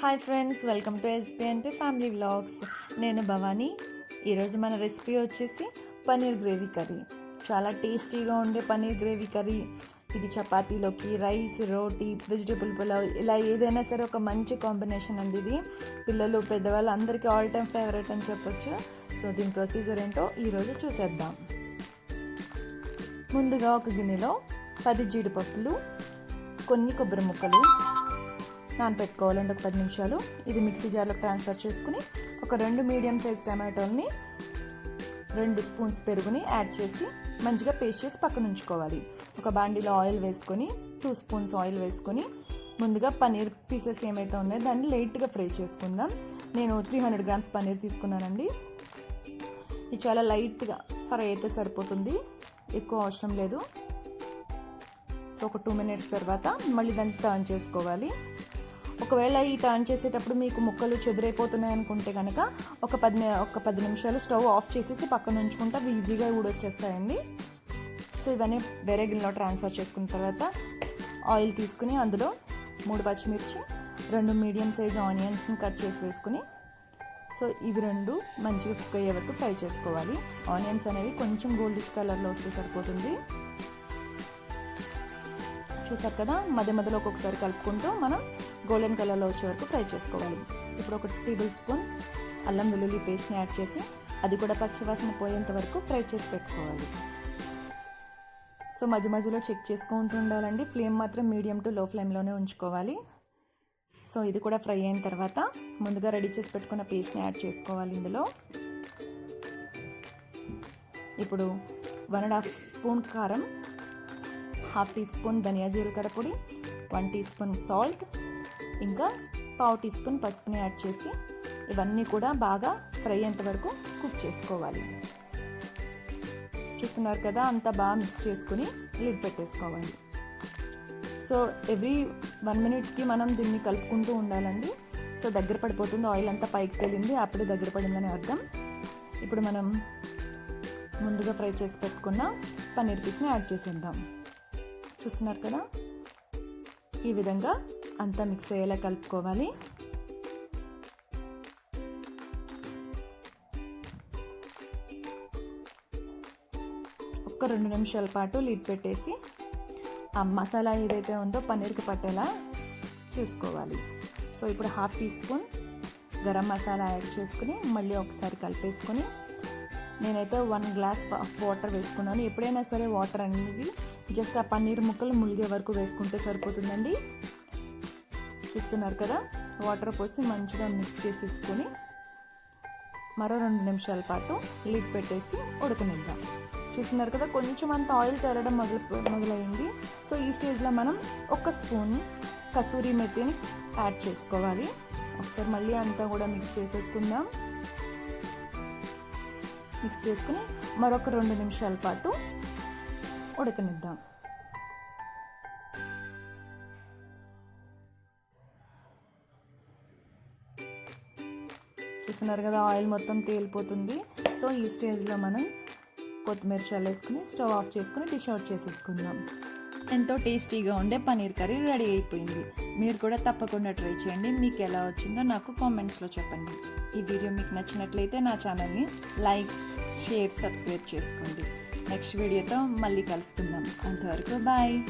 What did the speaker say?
Hi friends welcome to SBNP family vlogs నేను భవానీ. ఈరోజు మన రెసిపీ వచ్చేసి పన్నీర్ గ్రేవీ కర్రీ. చాలా టేస్టీగా ఉండే పన్నీర్ గ్రేవీ కర్రీ. ఇది చపాతీలోకి రైస్ రోటీ వెజిటేబుల్ పులావ్ ఇలా ఏదైనా సరే ఒక మంచి కాంబినేషన్ అండి ఇది. పిల్లలు పెద్దవాళ్ళు అందరికీ ఆల్ టైమ్ ఫేవరెట్ అని చెప్పొచ్చు. సో దీని ప్రొసీజర్ ఏంటో ఈరోజు చూసేద్దాం. ముందుగా ఒక గిన్నెలో పది జీడిపప్పులు కొన్ని కొబ్బరి ముక్కలు నానబెట్టుకోవాలండి ఒక పది నిమిషాలు. ఇది మిక్సీ జార్లోకి ట్రాన్స్ఫర్ చేసుకుని ఒక రెండు మీడియం సైజ్ టమాటోల్ని రెండు స్పూన్స్ పెరుగుని యాడ్ చేసి మంచిగా పేస్ట్ చేసి పక్కన ఉంచుకోవాలి. ఒక బాండీలో ఆయిల్ వేసుకొని టూ స్పూన్స్ ఆయిల్ వేసుకొని ముందుగా పన్నీర్ పీసెస్ ఏమైతే ఉన్నాయో దాన్ని లైట్గా ఫ్రై చేసుకుందాం. నేను త్రీ హండ్రెడ్ గ్రామ్స్ పన్నీర్ తీసుకున్నానండి. ఇది చాలా లైట్గా ఫ్రై అయితే సరిపోతుంది. ఎక్కువ అవసరం లేదు. సో ఒక టూ మినిట్స్ తర్వాత మళ్ళీ దాన్ని టర్న్ చేసుకోవాలి. ఒకవేళ ఈ టర్న్ చేసేటప్పుడు మీకు ముక్కలు చెదిరైపోతున్నాయి అనుకుంటే కనుక ఒక పది ఒక పది నిమిషాలు స్టవ్ ఆఫ్ చేసేసి పక్కన ఉంచుకుంటే అవి ఈజీగా ఊడొచ్చేస్తాయండి. సో ఇవన్నీ వేరే గిన్నెలో ట్రాన్స్ఫర్ చేసుకున్న తర్వాత ఆయిల్ తీసుకుని అందులో మూడు పచ్చిమిర్చి రెండు మీడియం సైజ్ ఆనియన్స్ని కట్ చేసి వేసుకుని సో ఇవి రెండు మంచిగా కుక్ అయ్యే వరకు ఫ్రై చేసుకోవాలి. ఆనియన్స్ అనేవి కొంచెం గోల్డిష్ కలర్లో వస్తే సరిపోతుంది. చూసారు కదా? మధ్య మధ్యలో ఒక్కొక్కసారి కలుపుకుంటూ మనం గోల్డెన్ కలర్లో వచ్చే వరకు ఫ్రై చేసుకోవాలి. ఇప్పుడు ఒక టేబుల్ స్పూన్ అల్లం వెల్లుల్లి పేస్ట్ని యాడ్ చేసి అది కూడా పచ్చివాసన పోయేంత వరకు ఫ్రై చేసి పెట్టుకోవాలి. సో మధ్య మధ్యలో చెక్ చేసుకుంటూ ఉండాలండి. ఫ్లేమ్ మాత్రం మీడియం టు లో ఫ్లేమ్లోనే ఉంచుకోవాలి. సో ఇది కూడా ఫ్రై అయిన తర్వాత ముందుగా రెడీ చేసి పెట్టుకున్న పేస్ట్ని యాడ్ చేసుకోవాలి ఇందులో. ఇప్పుడు వన్ అండ్ హాఫ్ స్పూన్ కారం హాఫ్ టీ స్పూన్ ధనియా జీలకర్ర పొడి వన్ టీ స్పూన్ సాల్ట్ ఇంకా పావు టీ స్పూన్ పసుపుని యాడ్ చేసి ఇవన్నీ కూడా బాగా ఫ్రై అయ్యేంత వరకు కుక్ చేసుకోవాలి. చూస్తున్నారు కదా అంతా బాగా మిక్స్ చేసుకుని లిడ్ పెట్టేసుకోవాలి. సో ఎవ్రీ వన్ మినిట్కి మనం దీన్ని కలుపుకుంటూ ఉండాలండి. సో దగ్గర పడిపోతుంది ఆయిల్ అంతా పైకి తేలింది అప్పుడే దగ్గర పడిందని అర్థం. ఇప్పుడు మనం ముందుగా ఫ్రై చేసి పెట్టుకున్న పన్నీర్ పీస్ని యాడ్ చేసేద్దాం. చూస్తున్నారు కదా? ఈ విధంగా అంతా మిక్స్ అయ్యేలా కలుపుకోవాలి. ఒక్క రెండు నిమిషాల పాటు లీడ్ పెట్టేసి ఆ మసాలా ఏదైతే ఉందో పన్నీర్కి పట్టేలా చూసుకోవాలి. సో ఇప్పుడు half teaspoon garam masala add చేసుకుని మళ్ళీ ఒకసారి కలిపేసుకొని నేనైతే వన్ గ్లాస్ వాటర్ వేసుకున్నాను. ఎప్పుడైనా సరే వాటర్ అనేది జస్ట్ ఆ పన్నీర్ ముక్కలు ములిగే వరకు వేసుకుంటే సరిపోతుందండి. చూస్తున్నారు కదా? వాటర్ పోసి మంచిగా మిక్స్ చేసేసుకొని మరో రెండు నిమిషాల పాటు లిడ్ పెట్టేసి ఉడకనిద్దాం. చూస్తున్నారు కదా? కొంచెం అంత ఆయిల్ తెరడం మొదలు మొదలైంది. సో ఈ స్టేజ్లో మనం ఒక స్పూన్ కసూరి మెతిని యాడ్ చేసుకోవాలి. ఒకసారి మళ్ళీ అంతా కూడా మిక్స్ చేసేసుకుందాం. మిక్స్ చేసుకుని మరొక రెండు నిమిషాల పాటు ఉడకనిద్దాం. చూస్తున్నారు కదా ఆయిల్ మొత్తం తేలిపోతుంది. సో ఈ స్టేజ్లో మనం కొత్తిమీర చల్లేసుకుని స్టవ్ ఆఫ్ చేసుకుని డిష్ అవుట్ చేసేసుకుందాం. ఎంతో టేస్టీగా ఉండే పన్నీర్ కర్రీ రెడీ అయిపోయింది. మీరు కూడా తప్పకుండా ట్రై చేయండి. మీకు ఎలా వచ్చిందో నాకు కామెంట్స్లో చెప్పండి. ఈ వీడియో మీకు నచ్చినట్లయితే నా ఛానల్ని లైక్ షేర్ సబ్స్క్రైబ్ చేసుకోండి. నెక్స్ట్ వీడియోతో మళ్ళీ కలుసుకుందాం. అంతవరకు బాయ్.